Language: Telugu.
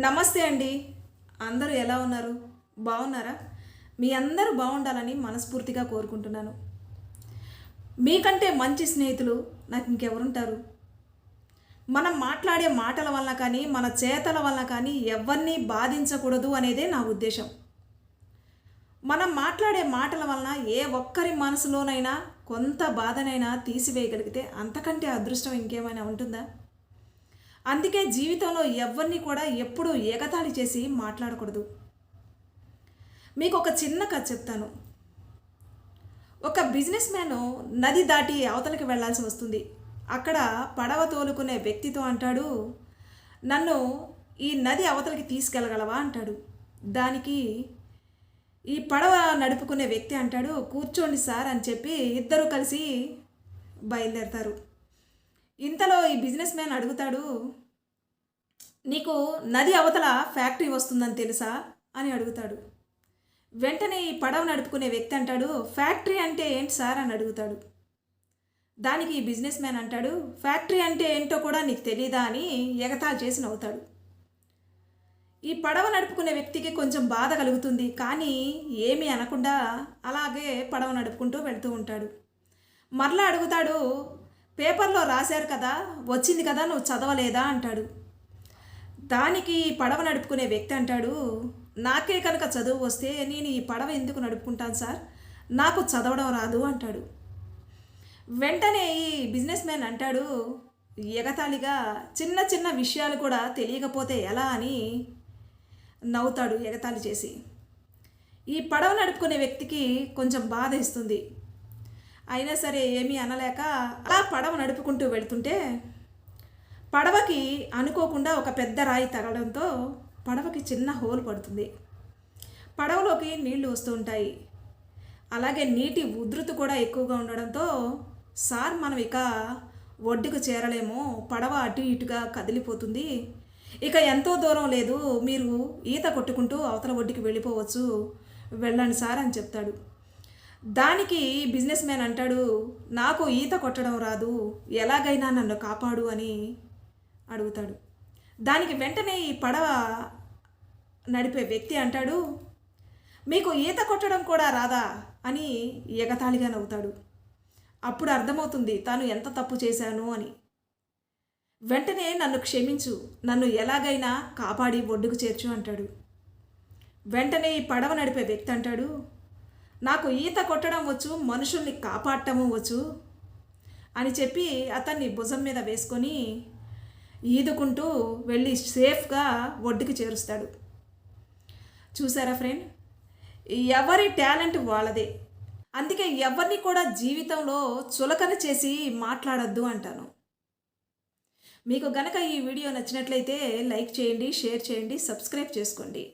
నమస్తే అండి. అందరూ ఎలా ఉన్నారు? బాగున్నారా? మీ అందరూ బాగుండాలని మనస్ఫూర్తిగా కోరుకుంటున్నాను. మీకంటే మంచి స్నేహితులు నాకు ఇంకెవరుంటారు? మనం మాట్లాడే మాటల వల్ల కానీ మన చేతల వల్ల కానీ ఎవరిని బాధించకూడదు అనేదే నా ఉద్దేశం. మనం మాట్లాడే మాటల వలన ఏ ఒక్కరి మనసులోనైనా కొంత బాధనైనా తీసివేయగలిగితే అంతకంటే అదృష్టం ఇంకేమైనా ఉంటుందా? అందుకే జీవితంలో ఎవరిని కూడా ఎప్పుడూ ఎగతాళి చేసి మాట్లాడకూడదు. మీకు ఒక చిన్న కథ చెప్తాను. ఒక బిజినెస్ మ్యాన్ నది దాటి అవతలకి వెళ్ళాల్సి వస్తుంది. అక్కడ పడవ తోలుకునే వ్యక్తితో అంటాడు నన్ను ఈ నది అవతలకి తీసుకెళ్ళగలవా అంటాడు. దానికి ఈ పడవ నడుపుకునే వ్యక్తి అంటాడు కూర్చోండి సార్ అని చెప్పి ఇద్దరు కలిసి బయలుదేరతారు. ఇంతలో ఈ బిజినెస్ మ్యాన్ అడుగుతాడు నీకు నది అవతల ఫ్యాక్టరీ వస్తుందని తెలుసా? అని అడుగుతాడు. వెంటనే ఈ పడవ నడుపుకునే వ్యక్తి అంటాడు ఫ్యాక్టరీ అంటే ఏంటి సార్? అని అడుగుతాడు. దానికి ఈ బిజినెస్ మ్యాన్ అంటాడు ఫ్యాక్టరీ అంటే ఏంటో కూడా నీకు తెలీదా? అని ఎగతా చేసి నవ్వుతాడు. ఈ పడవ నడుపుకునే వ్యక్తికి కొంచెం బాధ కలుగుతుంది కానీ ఏమీ అనకుండా అలాగే పడవ నడుపుకుంటూ వెళ్తూ ఉంటాడు. మరలా అడుగుతాడు పేపర్లో రాశారు కదా వచ్చింది కదా నువ్వు చదవలేదా అంటాడు. దానికి పడవ నడుపుకునే వ్యక్తి అంటాడు నాకే కనుక చదువు వస్తే నేను ఈ పడవ ఎందుకు నడుపుకుంటాను సార్? నాకు చదవడం రాదు అంటాడు. వెంటనే ఈ బిజినెస్ మ్యాన్ అంటాడు ఎగతాళిగా చిన్న చిన్న విషయాలు కూడా తెలియకపోతే ఎలా అని నవ్వుతాడు ఎగతాళి చేసి. ఈ పడవ నడుపుకునే వ్యక్తికి కొంచెం బాధ ఇస్తుంది అయినా సరే ఏమీ అనలేక అలా పడవ నడుపుకుంటూ వెళ్తుంటే పడవకి అనుకోకుండా ఒక పెద్ద రాయి తగలడంతో పడవకి చిన్న హోల్ పడుతుంది. పడవలోకి నీళ్ళు వస్తూ ఉంటాయి. అలాగే నీటి ఉధృతి కూడా ఎక్కువగా ఉండడంతో సార్ మనం ఇక ఒడ్డుకు చేరలేము పడవ అటు ఇటుగా కదిలిపోతుంది. ఇక ఎంతో దూరం లేదు మీరు ఈత కొట్టుకుంటూ అవతల ఒడ్డుకి వెళ్ళిపోవచ్చు వెళ్ళండి సార్ అని చెప్తాడు. దానికి బిజినెస్ మ్యాన్ అంటాడు నాకు ఈత కొట్టడం రాదు ఎలాగైనా నన్ను కాపాడు అని అడుగుతాడు. దానికి వెంటనే ఈ పడవ నడిపే వ్యక్తి అంటాడు మీకు ఈత కొట్టడం కూడా రాదా? అని ఎగతాళిగా నవ్వుతాడు. అప్పుడు అర్థమవుతుంది తాను ఎంత తప్పు చేశాను అని. వెంటనే నన్ను క్షమించు నన్ను ఎలాగైనా కాపాడి ఒడ్డుకు చేర్చు అంటాడు. వెంటనే ఈ పడవ నడిపే వ్యక్తి అంటాడు నాకు ఈత కొట్టడం వచ్చు మనుషుల్ని కాపాడటము వచ్చు అని చెప్పి అతన్ని భుజం మీద వేసుకొని ఈదుకుంటూ వెళ్ళి సేఫ్గా ఒడ్డుకి చేరుస్తాడు. చూసారా ఫ్రెండ్? ఎవరి టాలెంట్ వాళ్ళదే. అందుకే ఎవరిని కూడా జీవితంలో చులకన చేసి మాట్లాడద్దు అంటాను. మీకు గనక ఈ వీడియో నచ్చినట్లయితే లైక్ చేయండి షేర్ చేయండి సబ్స్క్రైబ్ చేసుకోండి.